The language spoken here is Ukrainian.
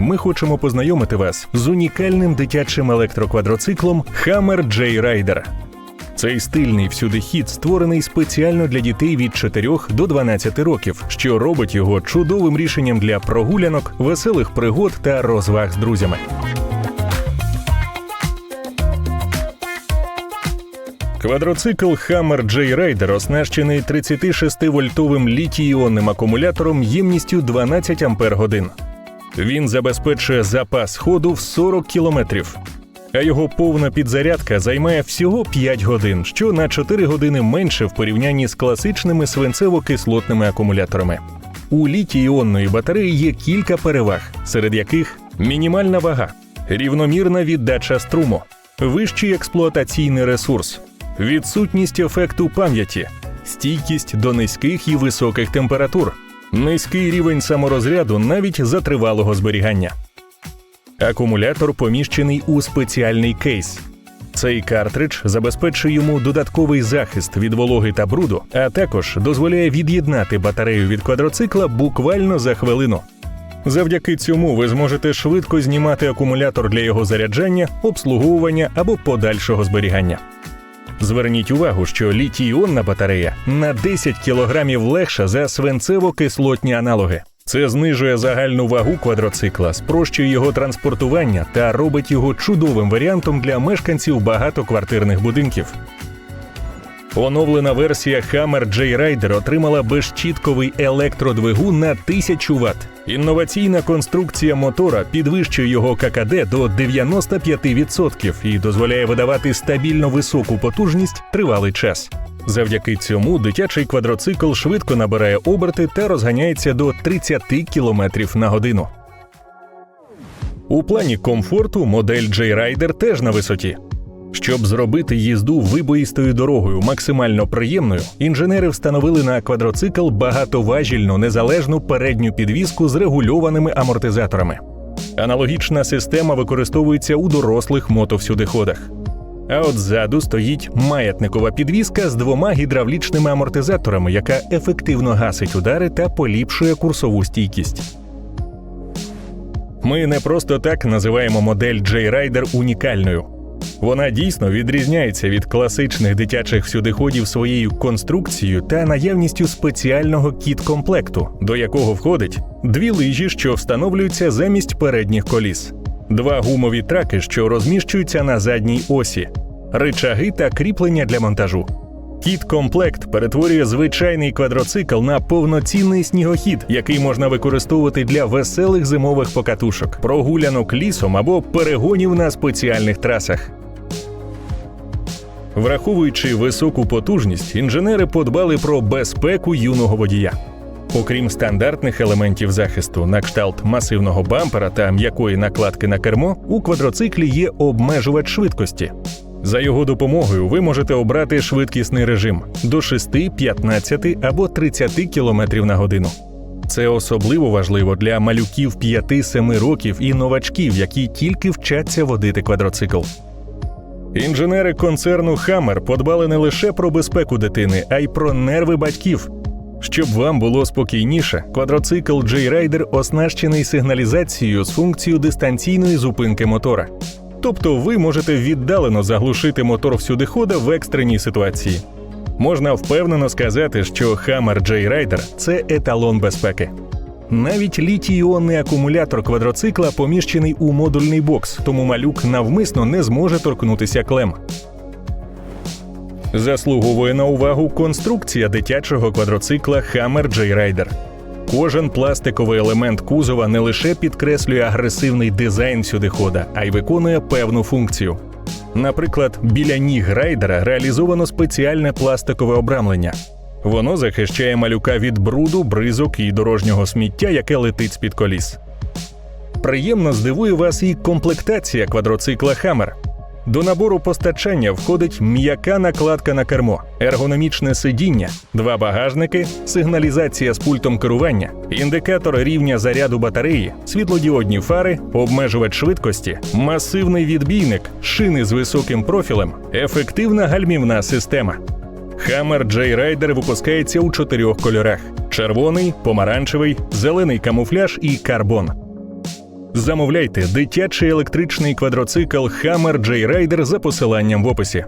Ми хочемо познайомити вас з унікальним дитячим електроквадроциклом Hammer J Rider. Цей стильний всюди хід створений спеціально для дітей від 4 до 12 років, що робить його чудовим рішенням для прогулянок, веселих пригод та розваг з друзями. Квадроцикл Hammer J Rider оснащений 36-вольтовим літій-іонним акумулятором ємністю 12 Ампер годин. Він забезпечує запас ходу в 40 кілометрів, а його повна підзарядка займає всього 5 годин, що на 4 години менше в порівнянні з класичними свинцево-кислотними акумуляторами. У літій-іонної батареї є кілька переваг, серед яких мінімальна вага, рівномірна віддача струму, вищий експлуатаційний ресурс, відсутність ефекту пам'яті, стійкість до низьких і високих температур, низький рівень саморозряду навіть за тривалого зберігання. Акумулятор поміщений у спеціальний кейс. Цей картридж забезпечує йому додатковий захист від вологи та бруду, а також дозволяє від'єднати батарею від квадроцикла буквально за хвилину. Завдяки цьому ви зможете швидко знімати акумулятор для його заряджання, обслуговування або подальшого зберігання. Зверніть увагу, що літій-іонна батарея на 10 кг легша за свинцево-кислотні аналоги. Це знижує загальну вагу квадроцикла, спрощує його транспортування та робить його чудовим варіантом для мешканців багатоквартирних будинків. Оновлена версія Hammer J Rider отримала безчітковий електродвигун на 1000 Вт. Інноваційна конструкція мотора підвищує його ККД до 95% і дозволяє видавати стабільно високу потужність тривалий час. Завдяки цьому дитячий квадроцикл швидко набирає оберти та розганяється до 30 км на годину. У плані комфорту модель J-Rider теж на висоті. Щоб зробити їзду вибоїстою дорогою максимально приємною, інженери встановили на квадроцикл багатоважільну незалежну передню підвіску з регульованими амортизаторами. Аналогічна система використовується у дорослих мотовсюдиходах. А от ззаду стоїть маятникова підвіска з двома гідравлічними амортизаторами, яка ефективно гасить удари та поліпшує курсову стійкість. Ми не просто так називаємо модель J-Rider унікальною. Вона дійсно відрізняється від класичних дитячих всюдиходів своєю конструкцією та наявністю спеціального кіт-комплекту, до якого входить дві лижі, що встановлюються замість передніх коліс, два гумові траки, що розміщуються на задній осі, ричаги та кріплення для монтажу. Кіт-комплект перетворює звичайний квадроцикл на повноцінний снігохід, який можна використовувати для веселих зимових покатушок, прогулянок лісом або перегонів на спеціальних трасах. Враховуючи високу потужність, інженери подбали про безпеку юного водія. Окрім стандартних елементів захисту, на кшталт масивного бампера та м'якої накладки на кермо, у квадроциклі є обмежувач швидкості. За його допомогою ви можете обрати швидкісний режим до 6, 15 або 30 км на годину. Це особливо важливо для малюків 5-7 років і новачків, які тільки вчаться водити квадроцикл. Інженери концерну Hammer подбали не лише про безпеку дитини, а й про нерви батьків. Щоб вам було спокійніше, квадроцикл J-Rider оснащений сигналізацією з функцією дистанційної зупинки мотора. Тобто ви можете віддалено заглушити мотор всюдихода в екстреній ситуації. Можна впевнено сказати, що Hammer J-Rider – це еталон безпеки. Навіть літій-іонний акумулятор квадроцикла поміщений у модульний бокс, тому малюк навмисно не зможе торкнутися клем. Заслуговує на увагу конструкція дитячого квадроцикла Hammer J-Rider. Кожен пластиковий елемент кузова не лише підкреслює агресивний дизайн сюдихода, а й виконує певну функцію. Наприклад, біля ніг райдера реалізовано спеціальне пластикове обрамлення. Воно захищає малюка від бруду, бризок і дорожнього сміття, яке летить з-під коліс. Приємно здивує вас і комплектація квадроцикла Hammer. До набору постачання входить м'яка накладка на кермо, ергономічне сидіння, два багажники, сигналізація з пультом керування, індикатор рівня заряду батареї, світлодіодні фари, обмежувач швидкості, масивний відбійник, шини з високим профілем, ефективна гальмівна система. Hammer J-Rider випускається у чотирьох кольорах: червоний, помаранчевий, зелений камуфляж і карбон. Замовляйте дитячий електричний квадроцикл Hammer J-Rider за посиланням в описі.